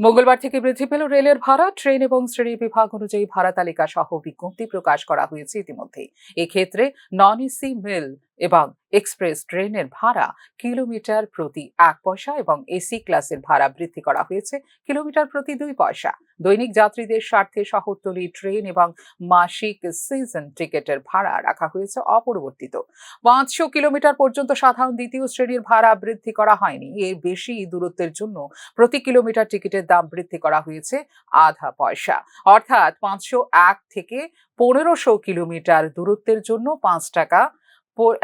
মঙ্গলবার থেকে বৃদ্ধি পেল রেলের ভাড়া, ট্রেন এবং শ্রেণি বিভাগ অনুযায়ী ভাড়া তালিকা সহ বিজ্ঞপ্তি প্রকাশ করা হয়েছে ইতিমধ্যে এক্ষেত্রে নন এসি মেল এবং এক্সপ্রেস ট্রেনের ভাড়া কিলোমিটার প্রতি এক পয়সা এবং এসি ক্লাসের ভাড়া বৃদ্ধি করা হয়েছে কিলোমিটার প্রতি দুই পয়সা। দৈনিক যাত্রীদের স্বার্থে শহরতলি ট্রেন এবং মাসিক সিজন টিকেটের ভাড়া রাখা হয়েছে অপরিবর্তিত। পাঁচশো কিলোমিটার পর্যন্ত সাধারণ দ্বিতীয় শ্রেণির ভাড়া বৃদ্ধি করা হয়নি। এর বেশি দূরত্বের জন্য প্রতি কিলোমিটার টিকিটের দাম বৃদ্ধি করা হয়েছে আধা পয়সা। অর্থাৎ পাঁচশো এক থেকে পনেরোশো কিলোমিটার দূরত্বের জন্য পাঁচ টাকা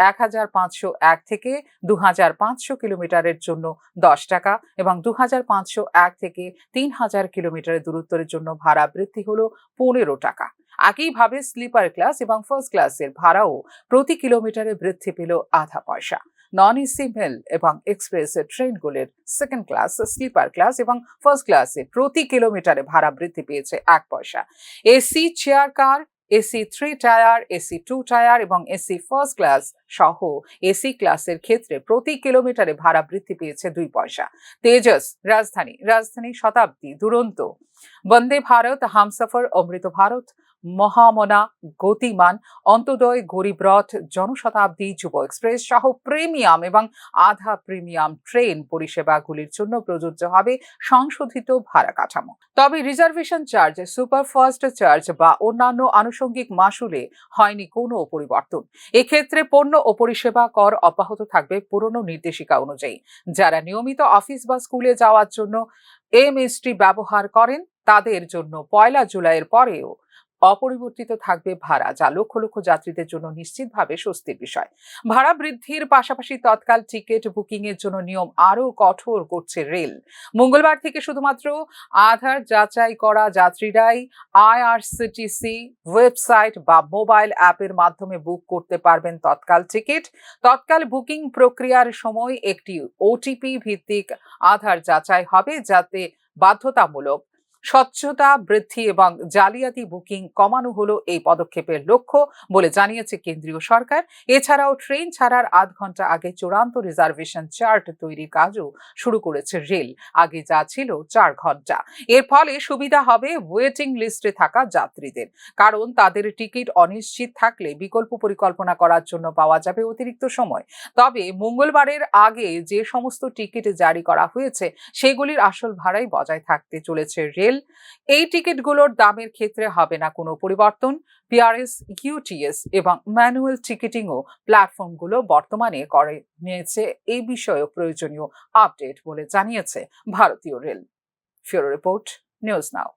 এক হাজার পাঁচশো এক থেকে দু হাজার পাঁচশো কিলোমিটারের জন্য দশ টাকা এবং দু হাজার পাঁচশো এক থেকে তিন হাজার কিলোমিটারের দূরত্বের জন্য ভাড়া বৃদ্ধি হলো পনেরো টাকা। একইভাবে স্লিপার ক্লাস এবং ফার্স্ট ক্লাসের ভাড়াও প্রতি কিলোমিটারে বৃদ্ধি পেল আধা পয়সা। নন এসি মেল এবং এক্সপ্রেস ট্রেনগুলির সেকেন্ড ক্লাস, স্লিপার ক্লাস এবং ফার্স্ট ক্লাসে প্রতি কিলোমিটারে ভাড়া বৃদ্ধি পেয়েছে এক পয়সা। AC, chair, car AC three tier AC two tier এবং এসি ফার্স্ট ক্লাস সহ এসি ক্লাসের ক্ষেত্রে প্রতি কিলোমিটারে ভাড়া বৃদ্ধি পেয়েছে দুই পয়সা। তেজস, রাজধানী রাজধানী শতাব্দী, দুরন্ত। বন্দে ভারত, হামসফর, অমৃত ভারত। মহামনা, গতিমান, অন্তোদয় গরিবরথ জনশতাব্দী, যুব এক্সপ্রেস, সহ প্রিমিয়াম এবং আধা প্রিমিয়াম ট্রেন পরিষেবাগুলির জন্য প্রযোজ্য হবে সংশোধিত ভাড়া কাঠামো তবে রিজার্ভেশন চার্জ, সুপারফাস্ট চার্জ বা অন্যান্য আনুষঙ্গিক মাসুলে হয়নি কোনো পরিবর্তন। এক্ষেত্রে পণ্য ও পরিষেবা কর অব্যাহত থাকবে পুরনো নির্দেশিকা অনুযায়ী। যারা নিয়মিত অফিস বা স্কুলে যাওয়ার জন্য এমএসটি ব্যবহার করেন, তাদের জন্য পয়লা জুলাইয়ের পরেও অপরিবর্তিত থাকবে ভাড়া, যা লক্ষ লক্ষ যাত্রীদের জন্য নিশ্চিতভাবে স্বস্তির বিষয়। ভাড়া বৃদ্ধির পাশাপাশি তৎকাল টিকিট বুকিং এর জন্য নিয়ম আরও কঠোর করছে রেল। মঙ্গলবার থেকে শুধুমাত্র আধার যাচাই করা যাত্রীরাই আইআরসিটিসি ওয়েবসাইট বা মোবাইল অ্যাপের মাধ্যমে বুক করতে পারবেন তৎকাল টিকিট। তৎকাল বুকিং প্রক্রিয়ার সময় একটি ওটিপি ভিত্তিক আধার যাচাই হবে, যাতে বাধ্যতামূলক স্বচ্ছতা, বৃদ্ধি এবং জালিয়াতি বুকিং কমানো হলো এই পদক্ষেপের লক্ষ্য বলে জানিয়েছে কেন্দ্রীয় সরকার। এছাড়াও ট্রেন ছাড়ার আধ ঘণ্টা আগে চূড়ান্ত রিজার্ভেশন চার্ট তৈরির কাজও শুরু করেছে রেল। আগে যা ছিল চার ঘণ্টা। এর ফলে সুবিধা হবে ওয়েটিং লিস্টে থাকা যাত্রীদের। কারণ তাদের টিকিট অনিশ্চিত থাকলে বিকল্প পরিকল্পনা করার জন্য পাওয়া যাবে অতিরিক্ত সময়। তবে মঙ্গলবারের আগে যে সমস্ত টিকিট জারি করা হয়েছে, সেগুলির আসল ভাড়াই বজায় থাকতে চলেছে রেল রেল এই টিকিটগুলোর দামের ক্ষেত্রে হবে না কোনো পরিবর্তন। পিআরএস ইউটিএস এবং ম্যানুয়াল টিকিটিংও প্ল্যাটফর্মগুলো বর্তমানে করে নিয়েছে। এই বিষয়ে প্রয়োজনীয় আপডেট বলে জানিয়েছে ভারতীয় রেল। ফিউরো রিপোর্ট, নিউজ নাও।